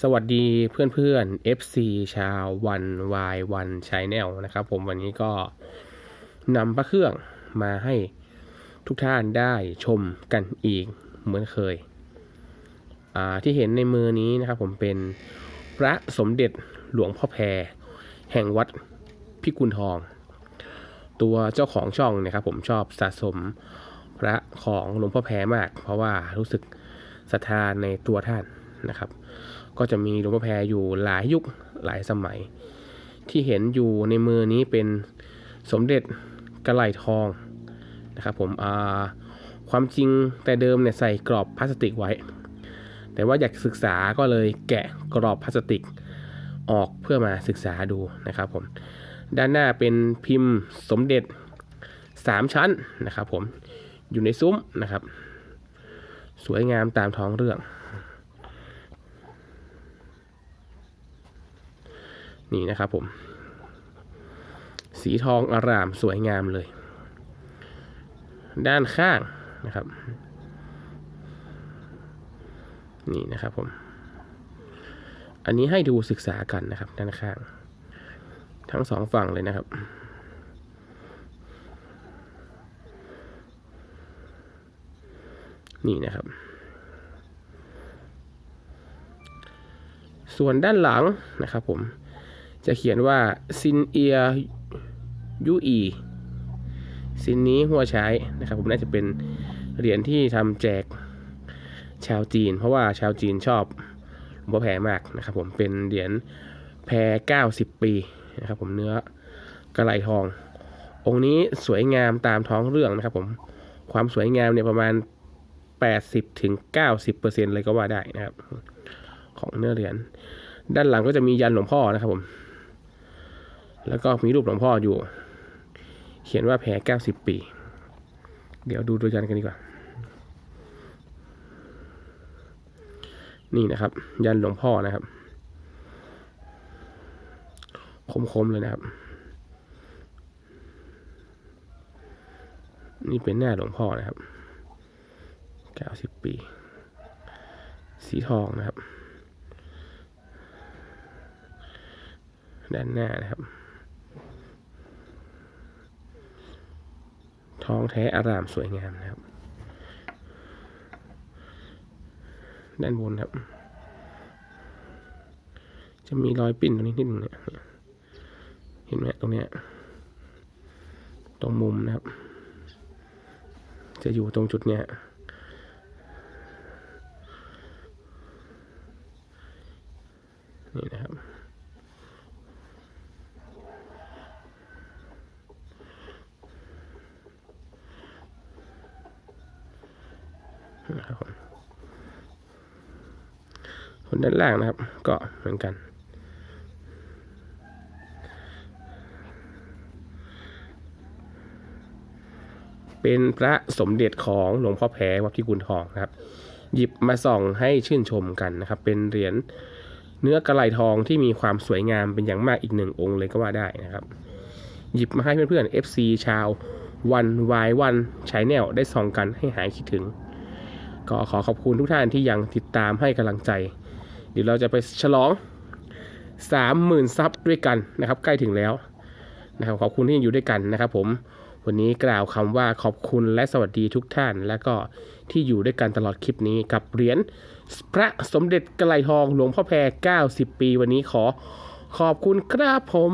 สวัสดีเพื่อนๆ FC ชาววันวายวันชายแนลนะครับผมวันนี้ก็นำพระเครื่องมาให้ทุกท่านได้ชมกันอีกเหมือนเคย ที่เห็นในมือนี้นะครับผมเป็นพระสมเด็จหลวงพ่อแพร แห่งวัดพิกุลทอง ตัวเจ้าของช่องนะครับผมชอบสะสมพระของหลวงพ่อแพรมาก เพราะว่ารู้สึกศรัทธาในตัวท่าน นะครับ ก็จะมีหลวงพ่อแพรอยู่หลายยุคหลายสมัย ที่เห็นอยู่ในมือนี้เป็นสมเด็จกระไหลทองนะครับผมความจริงแต่เดิมเนี่ยใส่กรอบพลาสติกไว้ แต่ว่าอยากศึกษาก็เลยแกะกรอบพลาสติกออกเพื่อมาศึกษาดูนะครับผมด้านหน้าเป็นพิมพ์สมเด็จ 3 ชั้นนะครับผมอยู่ในซุ้มนะครับ สวยงามตามท้องเรื่อง นี่นะครับผม สีทองอารามสวยงามเลย ด้านข้างนะครับ นี่นะครับผม อันนี้ให้ดูศึกษากันนะครับ ด้านข้าง ทั้งสองฝั่งเลยนะครับนี่นะครับ ส่วนด้านหลังนะครับผม จะเขียนว่าซินเอียยูอีซินนี้หัวใช้นะครับผมน่าจะเป็นเหรียญที่ทำแจกชาวจีน เพราะว่าชาวจีนชอบหลวงพ่อแพรมากนะครับผมเป็นเหรียญแพร90 ปีนะครับผมเนื้อกระไหลทอง องค์นี้สวยงามตามท้องเรื่องนะครับผมความสวยงามเนี่ยประมาณ 80ถึง90%เลยก็ว่าได้นะครับ ของเนื้อเหรียญด้านหลังก็จะมียันหลวงพ่อนะครับผม แล้วก็มีรูปหลวงพ่ออยู่ เขียนว่าแพ้90ปี เดี๋ยวดูตัวยันกันดีกว่า นี่นะครับ ยันหลวงพ่อนะครับ คมๆเลยนะครับ นี่เป็นหน้าหลวงพ่อนะครับ90ปี สีทองนะครับด้านหน้านะครับ ท้องแท้อารามสวยงามนะครับ ด้านบนครับ จะมีรอยปิ่นตรงนี้นิดนึงเนี่ยเห็นไหมตรงเนี้ยตรงมุมนะครับ จะอยู่ตรงจุดเนี้ยนี่นะครับ นะครับผมส่วนด้านล่างนะครับ ก็เหมือนกันเป็นพระสมเด็จของหลวงพ่อแพ้วัดพิกุลทองนะครับ หยิบมาส่องให้ชื่นชมกันนะครับ เป็นเหรียญเนื้อกระไหลทองที่มีความสวยงามเป็นอย่างมากอีกหนึ่งองค์เลยก็ว่าได้นะครับ หยิบมาให้เพื่อนๆ FC ชาววันวายวันชายแนลได้ส่องกันให้หายคิดถึง ก็ขอขอบคุณทุกท่านที่ยังติดตามให้กำลังใจ เดี๋ยวเราจะไปฉลอง 30,000 ซับด้วยกันนะครับ ใกล้ถึงแล้วนะครับขอบคุณที่ยังอยู่ด้วยกันนะครับ ผมวันนี้กล่าวคำว่าขอบคุณและสวัสดีทุกท่าน และก็ที่อยู่ด้วยกันตลอดคลิปนี้กับเหรียญพระสมเด็จกระไหลทองหลวงพ่อแพร 90 ปี วันนี้ขอขอบคุณครับผม